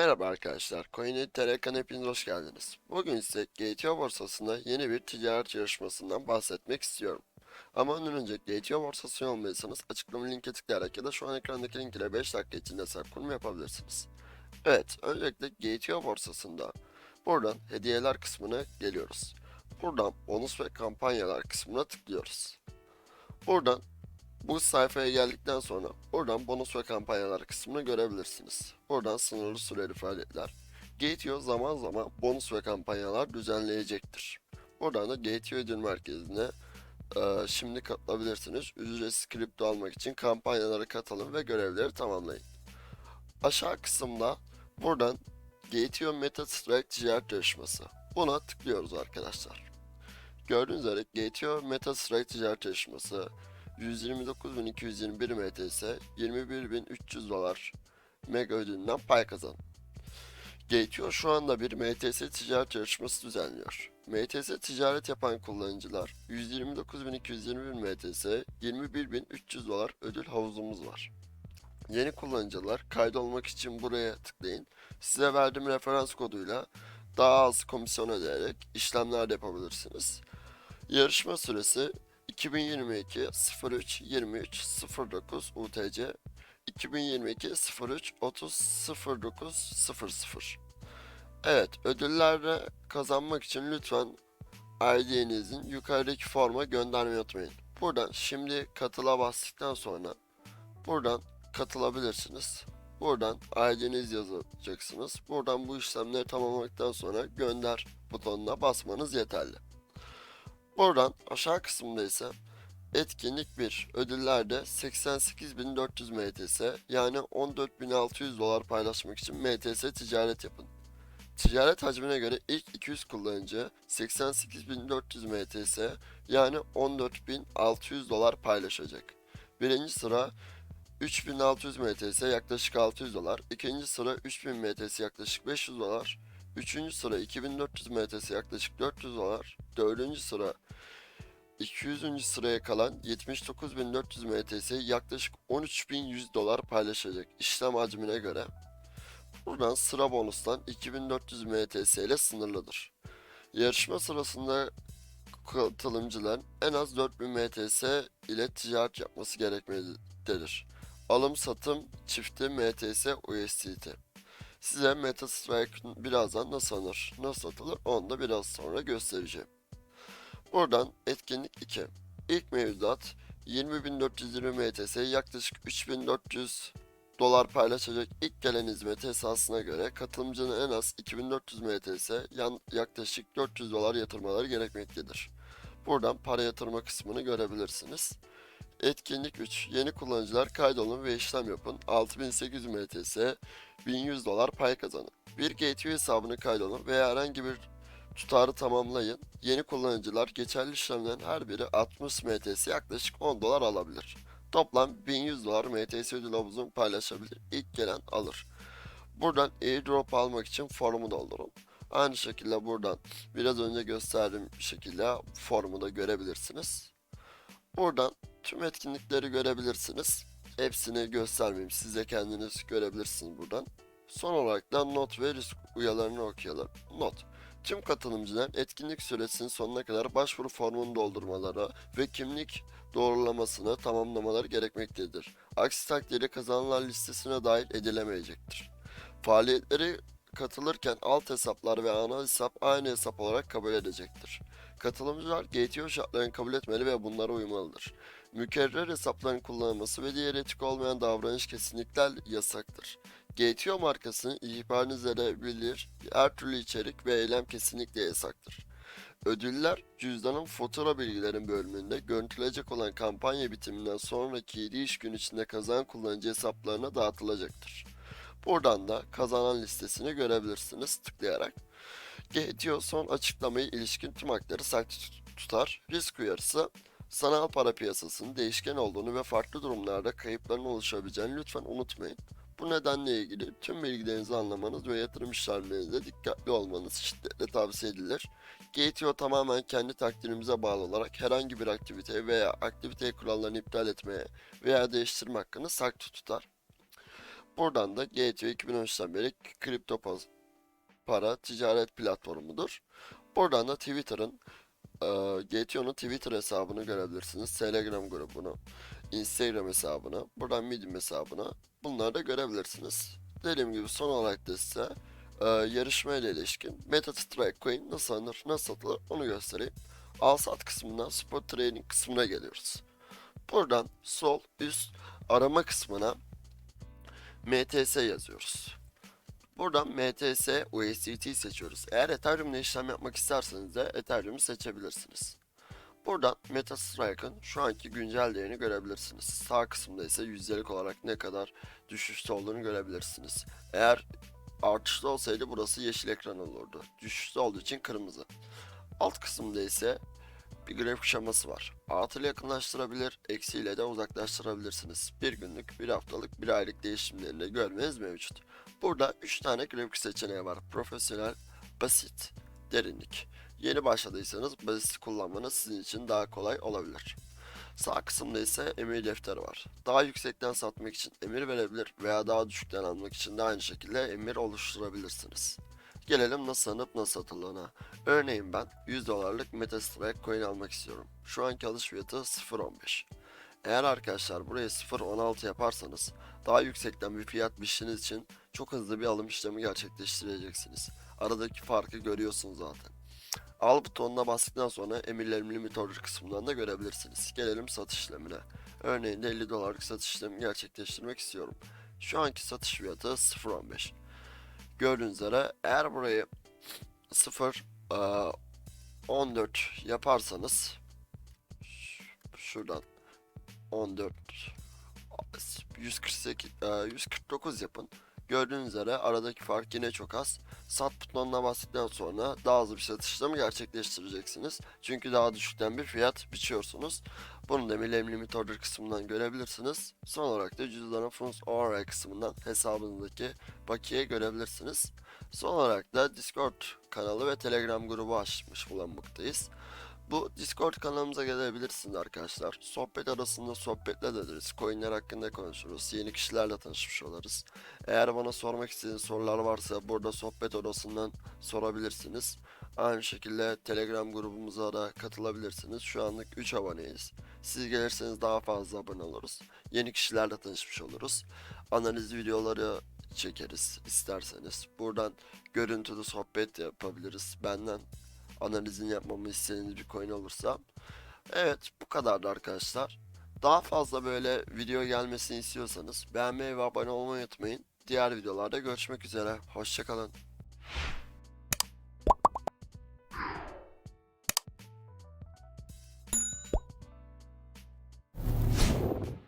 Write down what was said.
Merhaba arkadaşlar, CoinTR hepiniz hoş geldiniz. Bugün size GTO borsasında yeni bir ticaret yarışmasından bahsetmek istiyorum. Ama ondan önce GTO borsası olmayırsanız açıklama linke tıklayarak ya da şu an ekrandaki link ile 5 dakika içinde hesap kurumu yapabilirsiniz. Evet, öncelikle GTO borsasında buradan hediyeler kısmına geliyoruz. Buradan bonus ve kampanyalar kısmına tıklıyoruz. Buradan bu sayfaya geldikten sonra buradan bonus ve kampanyalar kısmını görebilirsiniz. Buradan sınırlı süreli faaliyetler. Gateo zaman zaman bonus ve kampanyalar düzenleyecektir. Buradan da Gateo ödül merkezine e, şimdi katılabilirsiniz. Ücretsiz kripto almak için kampanyalara katılın ve görevleri tamamlayın. Aşağı kısımda buradan Gateo MetaStrike ticaret yarışması. Buna tıklıyoruz arkadaşlar. Gördüğünüz üzere Gateo MetaStrike ticaret yarışması 129.221 MTS 21.300 dolar mega ödülünden pay kazan. Gateo şu anda bir MTS ticaret yarışması düzenliyor. MTS ticaret yapan kullanıcılar 129.221 MTS 21.300 dolar ödül havuzumuz var. Yeni kullanıcılar kaydolmak için buraya tıklayın. Size verdiğim referans koduyla daha az komisyon ödeyerek işlemler yapabilirsiniz. Yarışma süresi 2022 03 23 09 UTC 2022 03 30 09 00 Evet ödülleri kazanmak için lütfen ID'nizin yukarıdaki forma göndermeyi unutmayın. Buradan şimdi katıla bastıktan sonra buradan katılabilirsiniz. Buradan ID'niz yazacaksınız. Buradan bu işlemleri tamamladıktan sonra gönder butonuna basmanız yeterli. Buradan aşağı kısımda ise etkinlik 1 ödüllerde 88.400 MTS yani 14.600 dolar paylaşmak için MTS ticaret yapın. Ticaret hacmine göre ilk 200 kullanıcı 88.400 MTS yani 14.600 dolar paylaşacak. Birinci sıra 3600 MTS yaklaşık 600 dolar. ikinci sıra 3000 MTS yaklaşık 500 dolar. Üçüncü sıra 2400 MTS yaklaşık 400 dolar. Dördüncü sıra 200. sıraya kalan 79.400 MTS yaklaşık 13.100 dolar paylaşacak işlem hacmine göre. Buradan sıra bonustan 2400 MTS ile sınırlıdır. Yarışma sırasında katılımcıların en az 4000 MTS ile ticaret yapması gerekmektedir. Alım satım çifti MTS USDT. Size MetaStrike birazdan nasıl alınır, nasıl satılır onu da biraz sonra göstereceğim. Buradan etkinlik 2. İlk mevduat 20.420 MTS yaklaşık 3.400 dolar paylaşacak ilk gelen hizmet esasına göre katılımcının en az 2400 MTS yan, yaklaşık 400 dolar yatırmaları gerekmektedir. Buradan para yatırma kısmını görebilirsiniz. Etkinlik 3. Yeni kullanıcılar kaydolun ve işlem yapın. 6800 MTS 1100 dolar pay kazanın. Bir gateway hesabını kaydolun veya herhangi bir tutarı tamamlayın. Yeni kullanıcılar geçerli işlemlerin her biri 60 MTS yaklaşık 10 dolar alabilir. Toplam 1100 dolar MTS ödül havuzunu paylaşabilir. İlk gelen alır. Buradan airdrop almak için formu doldurun. Aynı şekilde buradan biraz önce gösterdiğim şekilde formu da görebilirsiniz. Buradan tüm etkinlikleri görebilirsiniz. Hepsini göstermeyeyim. Siz de kendiniz görebilirsiniz buradan. Son olarak da not ve risk uyarılarını okuyalım. Not. Tüm katılımcılar etkinlik süresinin sonuna kadar başvuru formunu doldurmaları ve kimlik doğrulamasını tamamlamaları gerekmektedir. Aksi takdirde kazananlar listesine dahil edilemeyecektir. Faaliyetleri katılırken alt hesaplar ve ana hesap aynı hesap olarak kabul edecektir. Katılımcılar GTO şartlarını kabul etmeli ve bunlara uymalıdır. Mükerrer hesapların kullanılması ve diğer etik olmayan davranış kesinlikle yasaktır. GTO markasının ihbarınız edebilir, her türlü içerik ve eylem kesinlikle yasaktır. Ödüller, cüzdanın fatura bilgilerin bölümünde görüntülecek olan kampanya bitiminden sonraki 7 iş gün içinde kazanan kullanıcı hesaplarına dağıtılacaktır. Buradan da kazanan listesini görebilirsiniz tıklayarak. GTO son açıklamayı ilişkin tüm hakları saklı tut- tutar. Risk uyarısı, sanal para piyasasının değişken olduğunu ve farklı durumlarda kayıpların oluşabileceğini lütfen unutmayın. Bu nedenle ilgili tüm bilgilerinizi anlamanız ve yatırım işlemlerinizde dikkatli olmanız şiddetle tavsiye edilir. GTO tamamen kendi takdirimize bağlı olarak herhangi bir aktivite veya aktivite kurallarını iptal etmeye veya değiştirme hakkını saklı tutar. Buradan da Gateway 2013'ten beri kripto para ticaret platformudur. Buradan da Twitter'ın e, Gateway'nin Twitter hesabını görebilirsiniz. Telegram grubunu, Instagram hesabını, buradan Medium hesabını bunları da görebilirsiniz. Dediğim gibi son olarak da size e, yarışma ile ilişkin MetaStrike Coin nasıl alınır, nasıl satılır onu göstereyim. Al sat kısmından spot trading kısmına geliyoruz. Buradan sol üst arama kısmına MTS yazıyoruz. Buradan MTS USDT seçiyoruz. Eğer Ethereum işlem yapmak isterseniz de Ethereum'u seçebilirsiniz. Buradan MetaStrike'ın şu anki güncel değerini görebilirsiniz. Sağ kısımda ise yüzdelik olarak ne kadar düşüşte olduğunu görebilirsiniz. Eğer artışta olsaydı burası yeşil ekran olurdu. Düşüşte olduğu için kırmızı. Alt kısımda ise bir grafik şeması var. Artı ile yakınlaştırabilir, eksiyle de uzaklaştırabilirsiniz. Bir günlük, bir haftalık, bir aylık değişimlerini de görmeniz mevcut. Burada 3 tane grafik seçeneği var. Profesyonel, basit, derinlik. Yeni başladıysanız basit kullanmanız sizin için daha kolay olabilir. Sağ kısımda ise emir defteri var. Daha yüksekten satmak için emir verebilir veya daha düşükten almak için de aynı şekilde emir oluşturabilirsiniz. Gelelim nasıl alınıp nasıl satıldığına. Örneğin ben 100 dolarlık Metastrike coin almak istiyorum. Şu anki alış fiyatı 0.15. Eğer arkadaşlar buraya 0.16 yaparsanız daha yüksekten bir fiyat biçtiğiniz için çok hızlı bir alım işlemi gerçekleştireceksiniz. Aradaki farkı görüyorsunuz zaten. Al butonuna bastıktan sonra emirlerim limit order kısmından da görebilirsiniz. Gelelim satış işlemine. Örneğin de 50 dolarlık satış işlemi gerçekleştirmek istiyorum. Şu anki satış fiyatı 0.15. Gördüğünüz üzere eğer burayı 0 eee, 14 yaparsanız şuradan 14 148 eee, 149 yapın. Gördüğünüz üzere aradaki fark yine çok az. Sat butonuna bastıktan sonra daha hızlı bir satış işlemi gerçekleştireceksiniz. Çünkü daha düşükten bir fiyat biçiyorsunuz. Bunu da Millennium Limit Order kısmından görebilirsiniz. Son olarak da cüzdanın Funds ORI kısmından hesabınızdaki bakiye görebilirsiniz. Son olarak da Discord kanalı ve Telegram grubu açmış bulunmaktayız. Bu Discord kanalımıza gelebilirsiniz arkadaşlar. Sohbet arasında sohbetle ederiz. Coinler hakkında konuşuruz. Yeni kişilerle tanışmış oluruz. Eğer bana sormak istediğiniz sorular varsa burada sohbet odasından sorabilirsiniz. Aynı şekilde Telegram grubumuza da katılabilirsiniz. Şu anlık 3 aboneyiz. Siz gelirseniz daha fazla abone oluruz. Yeni kişilerle tanışmış oluruz. Analiz videoları çekeriz isterseniz. Buradan görüntülü sohbet de yapabiliriz. Benden analizini yapmamı istediğiniz bir coin olursa. Evet bu kadardı arkadaşlar. Daha fazla böyle video gelmesini istiyorsanız beğenmeyi ve abone olmayı unutmayın. Diğer videolarda görüşmek üzere. Hoşçakalın.